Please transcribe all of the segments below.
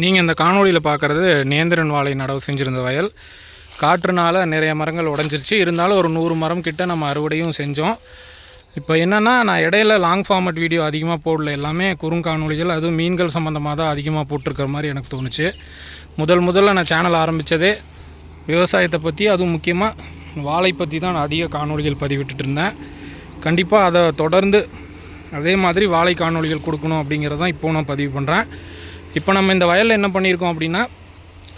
நீங்கள் இந்த காணொளியில் பார்க்குறது நேந்திரன் வாழை நடவு செஞ்சுருந்த வயல். காற்றுனால நிறைய மரங்கள் உடஞ்சிருச்சு. இருந்தாலும் ஒரு நூறு மரம் கிட்ட நம்ம அறுவடையும் செஞ்சோம். இப்போ என்னென்னா நான் இடையில லாங் ஃபார்மட் வீடியோ அதிகமாக போடல. எல்லாமே குறுங்காணொளிகள் அதுவும் மீன்கள் சம்மந்தமாக தான் அதிகமாக போட்டிருக்கிற மாதிரி எனக்கு தோணுச்சு. முதல் முதல்ல நான் சேனல் ஆரம்பித்ததே விவசாயத்தை பற்றி அதுவும் முக்கியமாக வாழை பற்றி தான் நான் அதிக காணொளிகள் பதிவிட்டுட்டு இருந்தேன். கண்டிப்பாக அதை தொடர்ந்து அதே மாதிரி வாழை காணொளிகள் கொடுக்கணும் அப்படிங்கிறதான் இப்போ நான் பதிவு பண்ணுறேன் இப்போ நம்ம இந்த வயலில் என்ன பண்ணியிருக்கோம் அப்படின்னா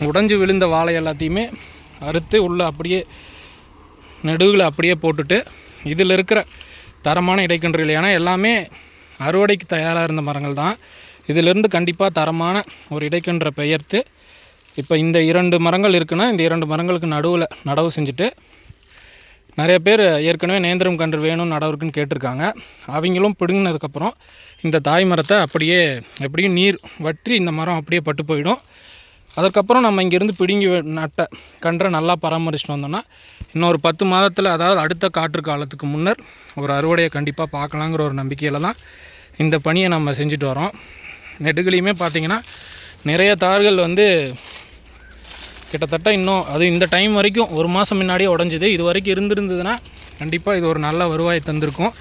உடஞ்சி விழுந்த வாழை எல்லாத்தையுமே அறுத்து உள்ளே அப்படியே நெடுவில் அப்படியே போட்டுட்டு இதில் இருக்கிற தரமான இடைக்கன்றுகள் ஏன்னா எல்லாமே அறுவடைக்கு தயாராக இருந்த மரங்கள் தான். இதிலிருந்து கண்டிப்பாக தரமான ஒரு இடைக்கன்றை பெயர்த்து இப்போ இந்த இரண்டு மரங்கள் இருக்குன்னா இந்த இரண்டு மரங்களுக்கு நடுவில் நடவு செஞ்சுட்டு நிறைய பேர் ஏற்கனவே நேந்திரம் கன்று வேணும் நடவருக்குன்னு கேட்டிருக்காங்க. அவங்களும் பிடுங்கினதுக்கப்புறம் இந்த தாய் மரத்தை அப்படியே எப்படியும் நீர் வற்றி இந்த மரம் அப்படியே பட்டு போயிடும். அதற்கப்புறம் நம்ம இங்கேருந்து பிடுங்கி நட்ட கன்றை நல்லா பராமரிச்சுட்டு வந்தோம்னா இன்னொரு பத்து மாதத்தில் அதாவது அடுத்த காற்று காலத்துக்கு முன்னர் ஒரு அறுவடையை கண்டிப்பாக பார்க்கலாங்கிற ஒரு நம்பிக்கையில் தான் இந்த பணியை நம்ம செஞ்சுட்டு வரோம். நெடுகளையுமே பார்த்திங்கன்னா நிறைய தார்கள் வந்து கிட்டத்தட்ட இன்னும் அது இந்த டைம் வரைக்கும் ஒரு மாதம் முன்னாடியே உடஞ்சிது. இது வரைக்கும் இருந்திருந்ததுன்னா கண்டிப்பாக இது ஒரு நல்ல வருவாய் தந்திருக்கும்.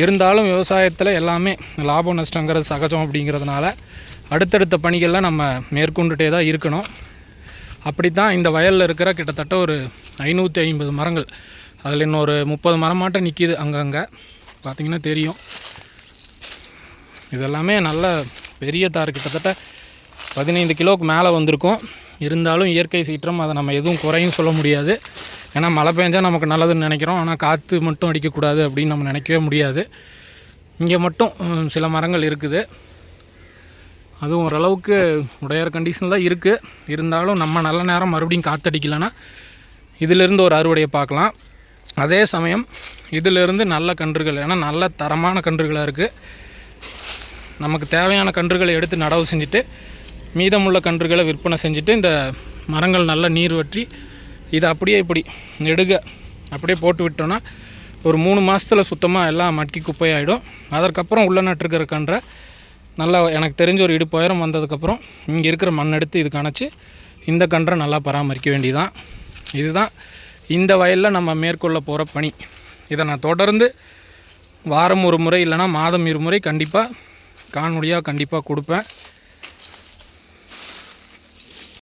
இருந்தாலும் விவசாயத்தில் எல்லாமே லாபம் நஷ்டங்கிறது சகஜம் அப்படிங்கிறதுனால அடுத்தடுத்த பணிகளில் நம்ம மேற்கொண்டுட்டே தான் இருக்கணும். அப்படி தான் இந்த வயலில் இருக்கிற கிட்டத்தட்ட ஒரு ஐநூற்றி ஐம்பது மரங்கள். அதில் இன்னொரு முப்பது மரமாட்டம் நிற்கிது அங்கங்கே. பார்த்திங்கன்னா தெரியும். இதெல்லாமே நல்ல பெரிய தார். கிட்டத்தட்ட பதினைந்து கிலோவுக்கு மேலே வந்திருக்கும். இருந்தாலும் இயற்கை சீற்றம் அதை நம்ம எதுவும் குறையும் சொல்ல முடியாது. ஏன்னா மழை பெஞ்சால் நமக்கு நல்லதுன்னு நினைக்கிறோம். ஆனால் காற்று மட்டும் அடிக்கக்கூடாது அப்படின்னு நம்ம நினைக்கவே முடியாது. இங்கே மட்டும் சில மரங்கள் இருக்குது. அதுவும் ஓரளவுக்கு உடையார் கண்டிஷனில் தான் இருக்குது இருந்தாலும் நம்ம நல்ல நேரம் மறுபடியும் காற்றடிக்கலைன்னா இதிலிருந்து ஒரு அறுவடையை பார்க்கலாம். அதே சமயம் இதிலிருந்து நல்ல கன்றுகள் ஏன்னா நல்ல தரமான கன்றுகளாக இருக்குது நமக்கு தேவையான கன்றுகளை எடுத்து நடவு செஞ்சுட்டு மீதமுள்ள கன்றுகளை விற்பனை செஞ்சுட்டு இந்த மரங்கள் நல்லா நீர் வற்றி இதை அப்படியே இப்படி நெடுக அப்படியே போட்டு விட்டோன்னா ஒரு மூணு மாதத்தில் சுத்தமாக எல்லாம் மட்கி குப்பையாயிடும். அதற்கப்புறம் உள்ள நட்டுருக்கிற கன்றை நல்லா எனக்கு தெரிஞ்ச ஒரு இடுப்பு உயரம் வந்ததுக்கப்புறம் இங்கே இருக்கிற மண் எடுத்து இது கணச்சி இந்த கன்றை நல்லா பராமரிக்க வேண்டியதான் இதுதான் இந்த வயலில் நம்ம மேற்கொள்ள போகிற பணி. இதை நான் தொடர்ந்து வாரம் ஒரு முறை இல்லைனா மாதம் இருமுறை கண்டிப்பாக காணொலியாக கண்டிப்பாக கொடுப்பேன்.